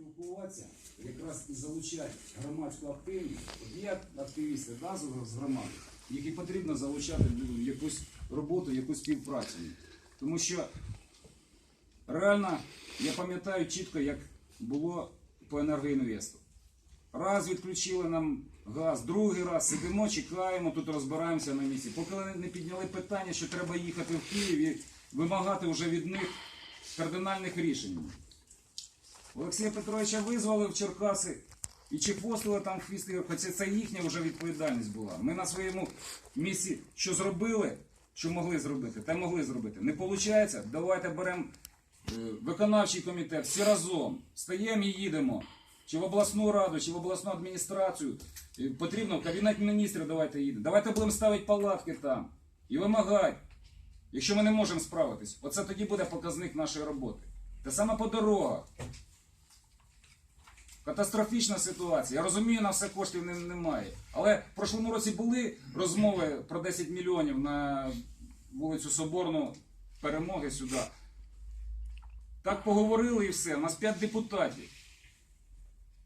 спілкуватися, якраз і залучати громадську активність. Є активісти да, з- громади, які потрібно залучати в якусь роботу, якусь співпрацю. Тому що реально я пам'ятаю чітко, як було по енергоінвесту. Раз відключили нам газ, другий раз сидимо, чекаємо, тут розбираємося на місці. Поки не підняли питання, що треба їхати в Київ і вимагати вже від них кардинальних рішень. Олексія Петровича визвали в Черкаси і чи чехвостили там хвісти, хоча це їхня вже відповідальність була. Ми на своєму місці що зробили, що могли зробити, те могли зробити. Не виходить, давайте беремо е, виконавчий комітет всі разом, стаємо і їдемо. Чи в обласну раду, чи в обласну адміністрацію. Е, Потрібно в кабінет міністрів давайте їдемо. Давайте будемо ставити палатки там і вимагати. Якщо ми не можемо справитись, оце тоді буде показник нашої роботи. Те саме по дорогах. Катастрофічна ситуація. Я розумію, на все коштів немає. Але в прошлому році були розмови про 10 мільйонів на вулицю Соборну перемоги сюди. Так поговорили і все. У нас 5 депутатів.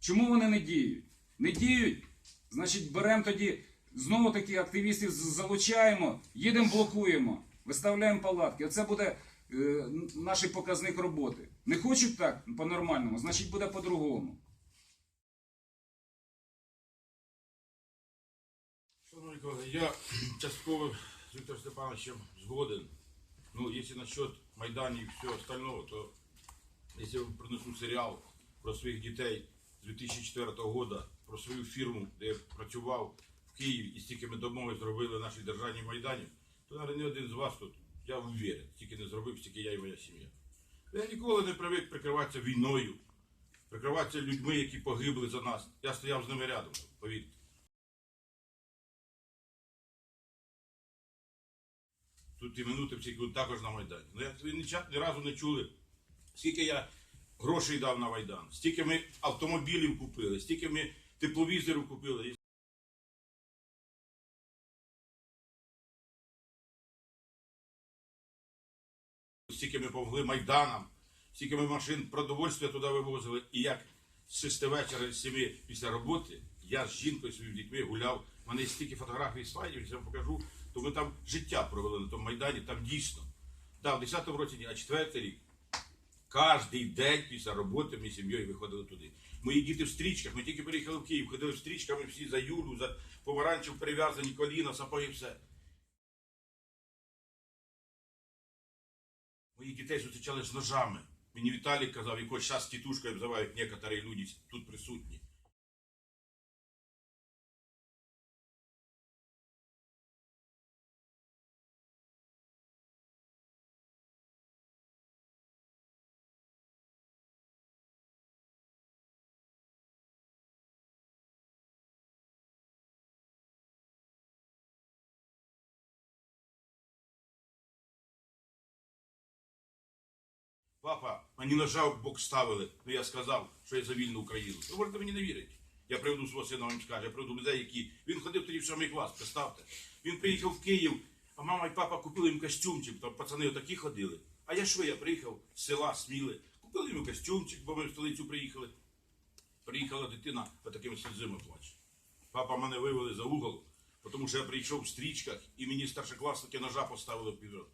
Чому вони не діють? Не діють? Значить, беремо тоді знову таки активістів залучаємо, їдемо, блокуємо, виставляємо палатки. Оце буде е, наш показник роботи. Не хочуть так по-нормальному, значить буде по-другому. Шановні колеги, я частково з Віктором Степановичем згоден. Ну, якщо насчет Майдану і всього остального, то якщо я принесу серіал про своїх дітей з 2004 року, про свою фірму, де я працював в Києві і стільки ми домови зробили нашій державній Майдані, то, навіть, ні один з вас тут, я уверен, стільки не зробив, стільки я і моя сім'я. Я ніколи не привик прикриватися війною, прикриватися людьми, які погибли за нас. Я стояв з ними рядом, повірте. Тут і минути всі також на Майдані. Ну як ви ні, разу не чули, скільки я грошей дав на Майдан, стільки ми автомобілів купили, стільки ми тепловізорів купили. Стільки ми помогли Майданам, стільки ми машин продовольствя туди вивозили. І як з 6 вечора, з 7 після роботи, я з жінкою своїми дітьми гуляв. У мене стільки фотографій слайдів, я вам покажу, то ми там життя провели на тому Майдані, там дійсно. Да, в 10-му році, а четвертий рік. Кожний день після роботи ми з сім'єю виходили туди. Мої діти в стрічках, ми тільки приїхали в Київ, ходили в стрічками всі за Юлю, за помаранчев прив'язані коліна, сапоги, все. Моїх дітей зустрічали з ножами. Мені Віталій казав, якось час тітушкою обзивають некоторі люди тут присутні. Папа, мені ножа в бок ставили. Ну я сказав, що я за вільну Україну. Ви можете мені не вірити. Я приведу свого сина, вам скаже, я приведу людей, які. Він ходив тоді в сьомий клас, представте. Він приїхав в Київ, а мама і папа купили їм костюмчик, там пацани отакі ходили. А я що, я приїхав з села Сміли, купили йому костюмчик, бо ми в столицю приїхали. Приїхала дитина, отакими сльозами плаче. Папа мене вивели за угол, тому що я прийшов в стрічках, і мені старшокласники ножа поставили в підрот.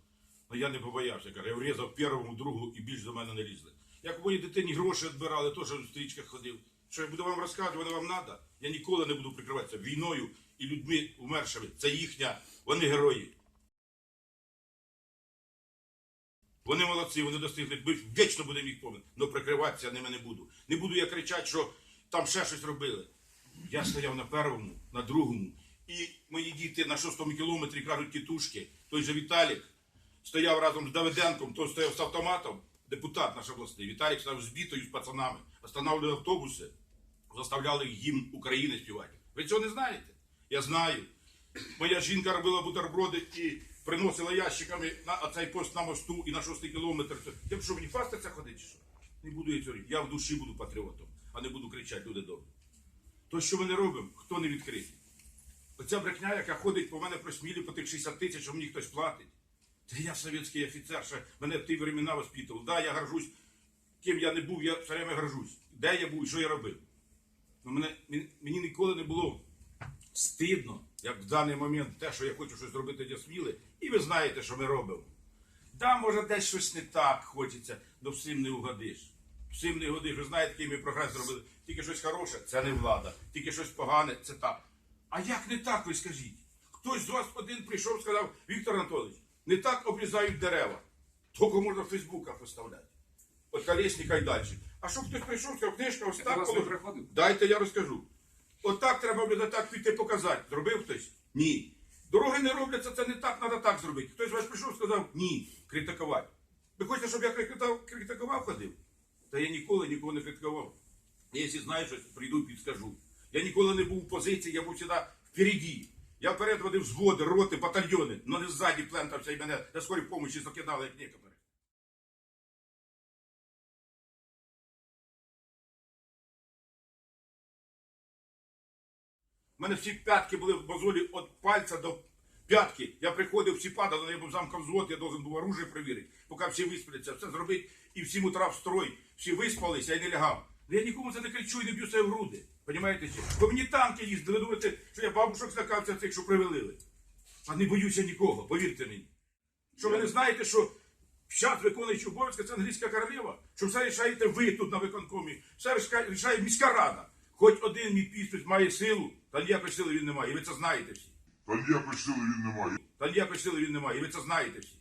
Ну я не побоявся, каже, я врізав першому, другу і більш до мене не лізли. Як моїй дитині гроші відбирали, теж в стрічках ходив. Що я буду вам розказувати, воно вам треба. Я ніколи не буду прикриватися війною і людьми умершими. Це їхня, вони герої. Вони молодці, вони достигли. Ми вічно будемо їх пам'ятати. але прикриватися ними не буду. Не буду я кричати, що там ще щось робили. Я стояв на першому, на другому. І мої діти на шостому кілометрі кажуть тітушки, той же Віталік стояв разом з Давиденком, той стояв з автоматом, депутат наш обласний. Віталік став з бітою з пацанами, останавливали автобуси, заставляли гімн України співати. Ви цього не знаєте? Я знаю. Моя жінка робила бутерброди і приносила ящиками на цей пост на мосту і на шостий кілометр. Я що, мені фаститься ходити? Що? Не буду я цього. Я в душі буду патріотом, а не буду кричати люди добре. То, що ми не робимо, хто не відкриє? Оця брехня, яка ходить по мене про смілі по тих 60 тисяч, що мені хтось платить. Та я совєтський офіцер, що мене в ті времена воспитував. Да, я горжусь ким я не був, я все время горжусь. Де я був і що я робив. Ну, мене, мені, ніколи не було стидно, як в даний момент, те, що я хочу щось зробити для сміли, і ви знаєте, що ми робимо. Да, може, десь щось не так хочеться, але всім не угодиш. Всім не годиш. Ви знаєте, який ми прогрес зробили. Тільки щось хороше це не влада. Тільки щось погане це так. А як не так, ви скажіть? Хтось з вас один прийшов і сказав, Віктор Анатолійович, не так обрізають дерева. Тільки можна в Фейсбуках поставляти. От колесника і далі. А щоб хтось прийшов, сказав, книжка ось так. коли- Дайте я розкажу. Отак треба буде так піти показати. Зробив хтось? Ні. Дороги не робляться, це не так, треба так зробити. Хтось з вас прийшов сказав ні, критикувати. Ви хочете, щоб я критикував, критикував ходив? Та я ніколи нікого не критикував. Я, якщо знаю щось, прийду і підскажу. Я ніколи не був у позиції, я був завжди впереді. Я вперед водив взводи, роти, батальйони, але не ззаді плентався і мене на скорій помощі закидали, як некоторі. У мене всі п'ятки були в мозолі від пальця до п'ятки. Я приходив, всі падали, але я був замком взвод, я должен був оружие перевірити, поки всі виспляться, все зробити, і всім утра в строй, всі виспалися, я не лягав. Ну, Я нікому це не кричу і не б'ю себе в груди. Понімаєте? Бо мені танки їздили, ви думаєте, що я бабушок злякався цих, що привелили. А не боюся нікого, повірте мені. Що ви не знаєте, що зараз виконуючи обов'язки це англійська королева, що все рішаєте ви тут на виконкомі, все рішає- рішає міська рада. Хоч один мій підпис має силу, та ніякої сили він не має. І ви це знаєте всі. Та ніякої сили він не має. Та ніякої сили він не має, і ви це знаєте всі.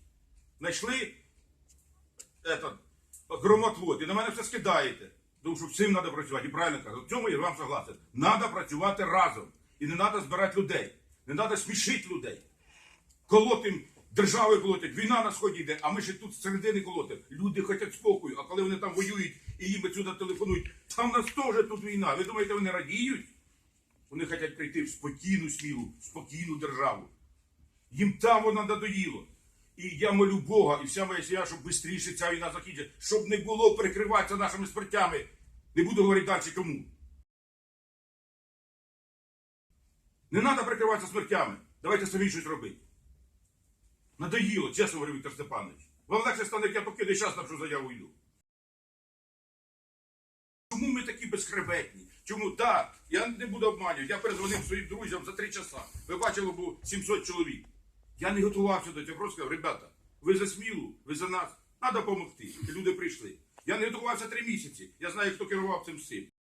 Знайшли этот, громотвод, і на мене все скидаєте. Тому що всім треба працювати. І правильно кажу, в цьому я вам согласен. Треба працювати разом. І не треба збирати людей. Не треба смішити людей. Колотим державою колотять, війна на сході йде, а ми ще тут з середини колотимо. Люди хочуть спокою, а коли вони там воюють і їм сюди телефонують, там нас теж тут війна. Ви думаєте, вони радіють? Вони хочуть прийти в спокійну смілу, в спокійну державу. Їм там вона надоїло. І я молю Бога і вся моя сім'я, щоб швидше ця війна закінчилася, щоб не було прикриватися нашими смертями. Не буду говорити далі кому. Не треба прикриватися смертями. Давайте самі щось робити. Надоїло, чесно говорю, Віктор Степанович. Вам легше стане, як я покидаю час напишу заяву йду. Чому ми такі безхребетні? Чому так? Я не буду обманювати. Я перезвонив своїм друзям за три часа. Ви бачили, було 700 чоловік. Я не готувався до цього. Просто сказав, ребята, ви за смілу, ви за нас. Треба допомогти. І люди прийшли. Я не готувався три місяці. Я знаю, хто керував цим всім.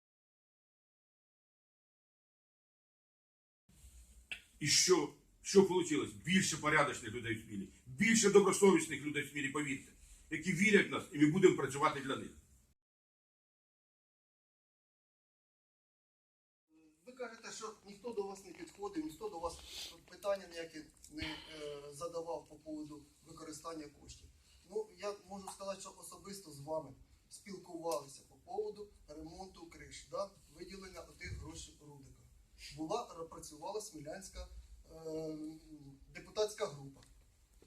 І що? Що вийшло? Більше порядочних людей в смілі, більше добросовісних людей в смілі, повірте, які вірять в нас, і ми будемо працювати для них. Ви кажете, що ніхто до вас не підходив, ніхто до вас питання ніякі не е, задавав по поводу використання коштів. Ну, я можу сказати, що особисто з вами спілкувалися по поводу ремонту криш, да? виділення отих грошей Рудика. Була працювала Смілянська е, депутатська група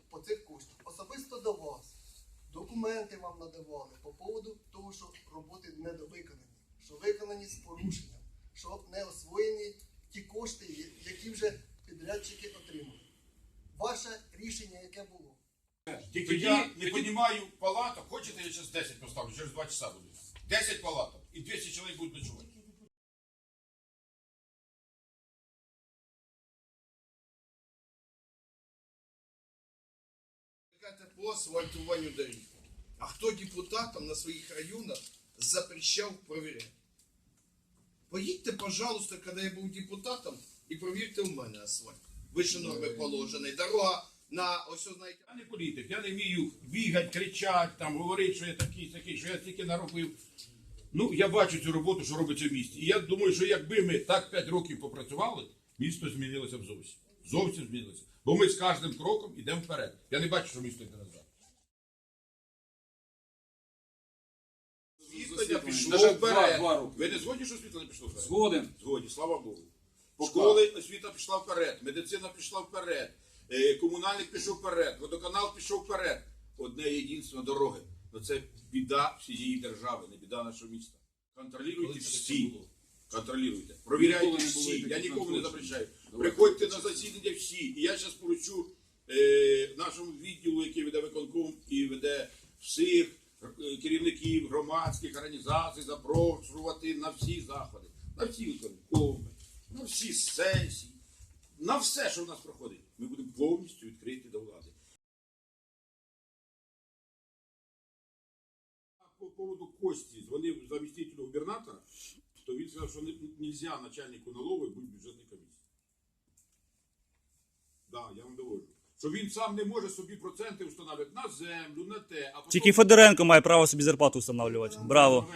по цих коштах. Особисто до вас. Документи вам надавали по поводу того, що роботи недовиконані, що виконані з порушенням, що не освоєні ті кошти, які вже підрядчики отримали. Ваше рішення яке було? Тільки Тоді- я не розумію палаток. Хочете, я зараз 10 поставлю, через 2 часа буду. 10 палаток і 200 чоловік будуть ночувати. По асфальтуванню доріг. А хто депутатам на своїх районах запрещав провіряти? Поїдьте, пожалуйста, коли я був депутатом, і провірте у мене асфальт. Вище норми положений. Дорога на ось знаєте. Я не політик, я не вмію бігати, кричати, там, говорити, що я такий, такий, що я стільки наробив. Ну, я бачу цю роботу, що робиться в місті. І я думаю, що якби ми так 5 років попрацювали, місто змінилося б зовсім. Зовсім змінилося. Бо ми з кожним кроком йдемо вперед. Я не бачу, що місто йде назад. Світлення пішло Даже вперед. два- два роки. Ви не згодні, що світлення пішло вперед? Згоден. Згоді, слава Богу. Школи освіта пішла вперед, медицина пішла вперед, комунальник пішов вперед, водоканал пішов вперед. Одне єдинство дороги. Ну це біда всієї держави, не біда нашого міста. Контролюйте всі. Контролюйте. Провіряйте всі. Я нікому не запрещаю. Приходьте на засідання всі. І я зараз поручу е, нашому відділу, який веде виконком і веде всіх е, керівників громадських організацій запрошувати на всі заходи, на всі виконкоми, на всі сесії, на все, що в нас проходить. Ми будемо повністю відкриті до влади. По поводу Кості дзвонив замістителю губернатора, то він сказав, що не можна начальнику налогової бути бюджетній комісії. Да, я вам доводжу. Що він сам не може собі проценти встановити на землю, на те, а потім... Тільки Федоренко має право собі зарплату встановлювати. Браво.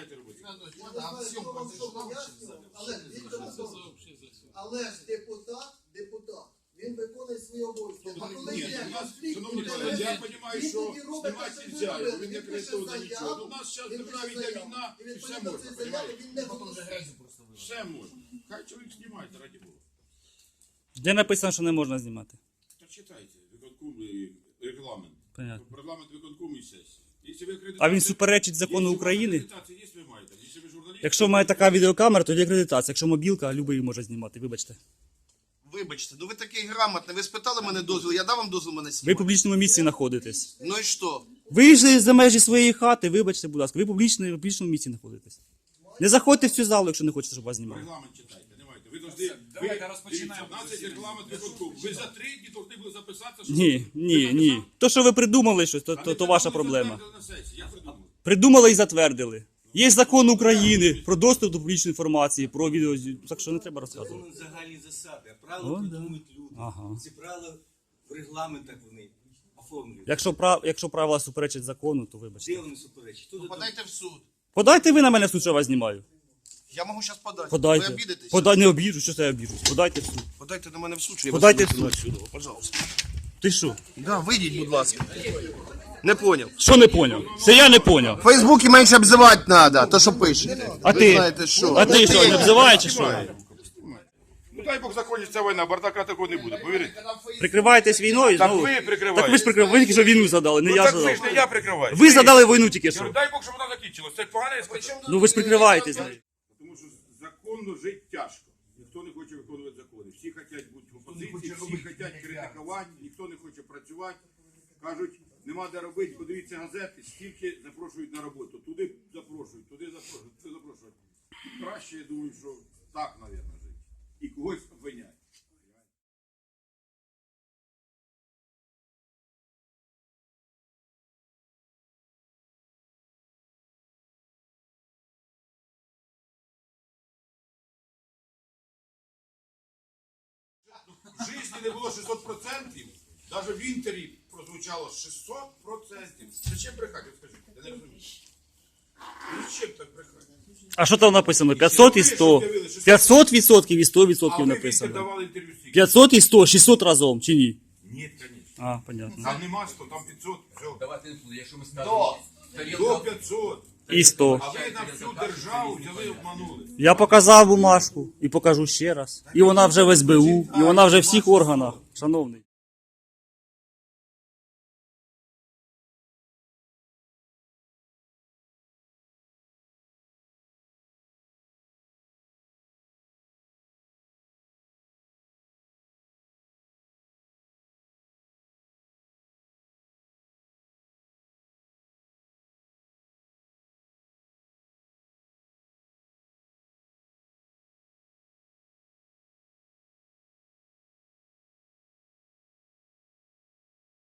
Але ж депутат, депутат, він виконує свої обов'язки. А коли Ні, є у нас, конфлікт шановні колеги, я розумію, він що тоді робить знімати те, що нельзя, ви він не Він пише нічого. заяву, Ну, у нас зараз він держава пише йде заяву, війна, і і все відповідно можна, цієї заяви понімаєте? він не голосує. Все можна. Хай чоловік знімається, раді Бога. Де написано, що не можна знімати? Та читайте, виконком і регламент. Понятно. Регламент виконкому і сесії. Якщо ви акредитація- А він суперечить закону Якщо України? акредитація є, ви маєте. Якщо ви журналіст, Якщо має така відеокамера, то є акредитація. Якщо мобілка, любий може знімати. Вибачте. Вибачте, ну ви такий грамотний, ви спитали мене дозвіл, я дав вам дозвіл мене Ви в знімати. публічному місці знаходитесь. Ну і що? Вийшли за межі своєї хати, вибачте, будь ласка, ви в публічному, в публічному місці знаходитесь. Не заходьте в цю залу, якщо не хочете, щоб вас знімали. Регламент читайте, давайте. Ви должны, давайте розпочинаємо дивіться, в нас є регламент виконкому. Ви за три дні повинні були записатися, що Ні, ні, ні. То, що ви придумали щось, то, то, то ваша проблема. Я придумав. Придумали і затвердили. Є закон України про доступ до публічної інформації, про відео. Так що не треба розказувати. Законом загальні засади, а правила О, да. придумують люди. Ага. Ці правила в регламентах вони оформлюють. Якщо, прав, якщо правила суперечать закону, то вибачте. Де вони суперечать? Хто? Подайте в суд. Подайте ви на мене в суд, що я вас знімаю. Я можу зараз подати. Ви Подайте. обідетесь? Подай, не обіжу, що це я обіжусь. Подайте в суд. Подайте до мене в суд, що я Подайте вас в суд. отсюда, пожалуйста. Ти що? Да, вийдіть, будь ласка. Не поняв. Що не поняв? Це я не поняв. В Фейсбуці менше обзивати треба, то що пишете. А ти? знаєте що. А ти що, не обзиваєш чи що? Ну дай Бог закінчиться війна, бардака такого не буде, повірите. Прикриваєтесь війною Так знову? ви прикриваєте. Так ви ж прикриваєте, ви тільки що війну задали, не Ну я так ви ж не я прикриваю. Ви задали війну тільки що. дай Бог, щоб вона закінчилась. Це погано я. Ну ви ж прикриваєтесь. Тому що законно жити тяжко. Ніхто не хоче виконувати закони. Всі хочуть бути в опозиції, всі хочуть критикувати, ніхто не хоче працювати. Кажуть, нема де робити, подивіться газети, скільки запрошують на роботу. Туди запрошують, туди запрошують, туди запрошують. Краще, я думаю, що так, мабуть, жити. І когось обвинять. В житті не було 600%, навіть в інтері прозвучало 600%. Зачем брехати, скажіть? Я не розумію. Ну чим так брехати? А що там написано? 500 і 100. 500 відсотків і 100 А відсотків написано. давали інтерв'ю стільки? 500 і 100, 600 разом, чи ні? Ні, звісно. А, понятно. Там нема 100, там 500, все. Давайте не буду, якщо ми скажемо. До 500. І 100. А ви на всю державу взяли і обманули. Я показав бумажку і покажу ще раз. І вона вже в СБУ, і вона вже в всіх органах. Шановний.